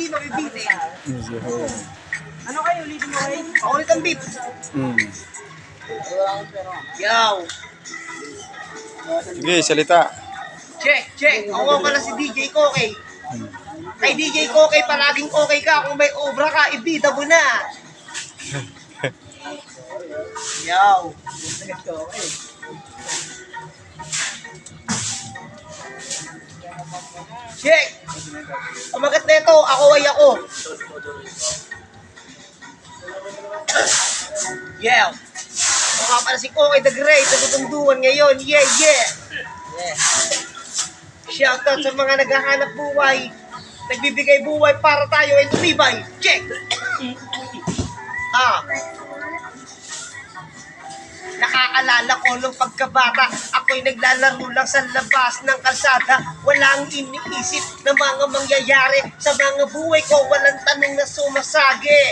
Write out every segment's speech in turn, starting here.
hindi mabibitin. Easy home. Ano kayo, leading away? Pakulit ang beat. Mm. Yow! Sige, salita. Check, check. Ako pala si DJ Kokey. Mm. Kay DJ Kokey, palaging okay ka. Kung may obra ka, ibida mo na. Yow! Check! Umagat na ito, ako ay ako. Yeah! Nga pala si Kokey the Great, natutunduan ngayon. Yeah, yeah! Yeah. Shoutout sa mga naghahanap buhay. Nagbibigay buhay para tayo ay tumibay. Check! Ah. Nakaalala ko nung pagkabata, ako'y naglalaro lang sa labas ng kalsada. Walang iniisip na mga mangyayari sa mga buhay ko. Walang tanong na sumasagi.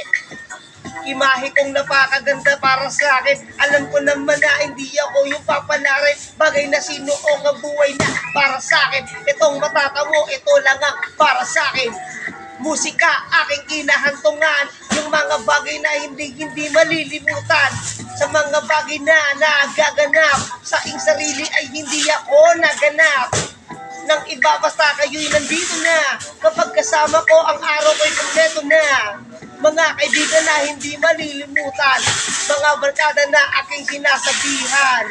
Imahe kong napakaganda para sa akin. Alam ko naman na hindi ako yung papalarin. Bagay na sino o nga buhay na para sa akin. Itong matata mo, ito lang ang para sa akin. Musika, aking kinahantungan. Yung mga bagay na hindi hindi malilimutan. Sa mga bagay na nagaganap. Sa ing sarili ay hindi ako naganap ng iba basta kayo'y nandito na. Kapag kasama ko, ang araw ko'y kompleto na. Mga kaibigan na hindi malilimutan. Mga barkada na aking sinasabihan.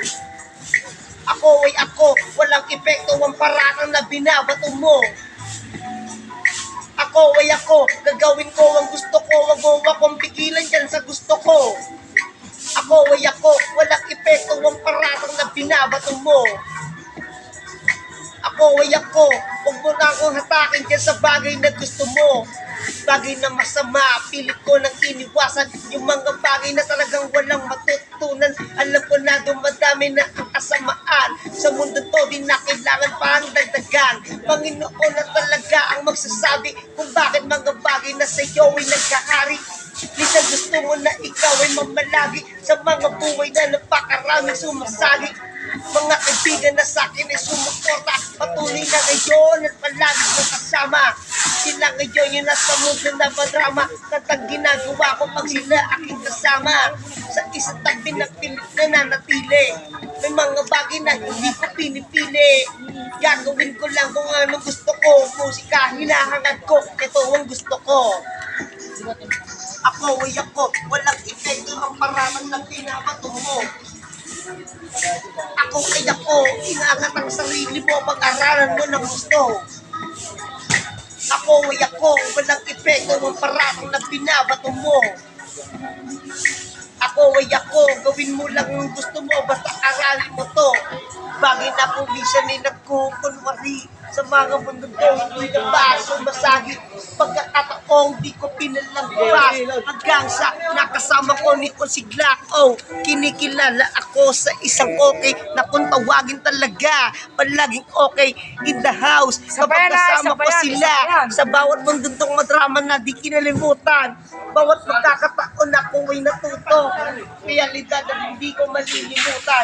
Ako ay ako, walang epekto ang paratang na binabato mo. Ako ay ako, gagawin ko ang gusto ko, wag mo akong pigilan dyan sa gusto ko. Ako ay ako, walang epekto ang paratang na binabato mo. Ako ay ako. Huwag mo na akong hatakin dyan sa bagay na gusto mo. Bagay na masama, pilit ko nang iniwasan yung mga bagay na talagang walang matutunan. Alam ko na dumadami na ang kasamaan. Sa mundo to, di na kailangan pa ang dagdagan. Panginoon na talaga ang magsasabi kung bakit mga bagay na sa iyo ay nagkahari. Minsan gusto mo na ikaw ay mamalagi sa mga buhay na napakaraming sumasagi. Mga kaibigan na sa akin ay sumuporta Patuloy na ngayon at palagi ko kasama Sila ngayon yung nasa mundo na madrama Katang ginagawa ko pag sila aking kasama Sa isang tabi na pilit na nanatili May mga bagay na hindi ko pinipili. Gagawin ko lang kung anong gusto ko. Musika, hinahangad ko. Ito ang gusto ko. Ako ay ako. Walang epekto ang paramang na pinabato mo. Ako ay ako, inangat ang sarili mo, pag-aralan mo ng gusto. Ako ay ako, walang epekto ng paratong na binabato mo. Ako ay ako, gawin mo lang ang gusto mo, basta aralin mo to. Bagay na po minsan ay nagkukunwari sa mga mundo to, hindi na ba sumasagi. Pagkakataong di ko pinalagpas hanggang sa nakasama ko ni Osiglac. Oh, kinikilala ako sa isang okay na kung tawagin talaga, palaging okay in the house. Kapag Sabayan na, kasama ko sila sa bawat mundong madrama na di kinalimutan. Bawat magkakataon ako ay natuto. Realidad na hindi ko malilimutan.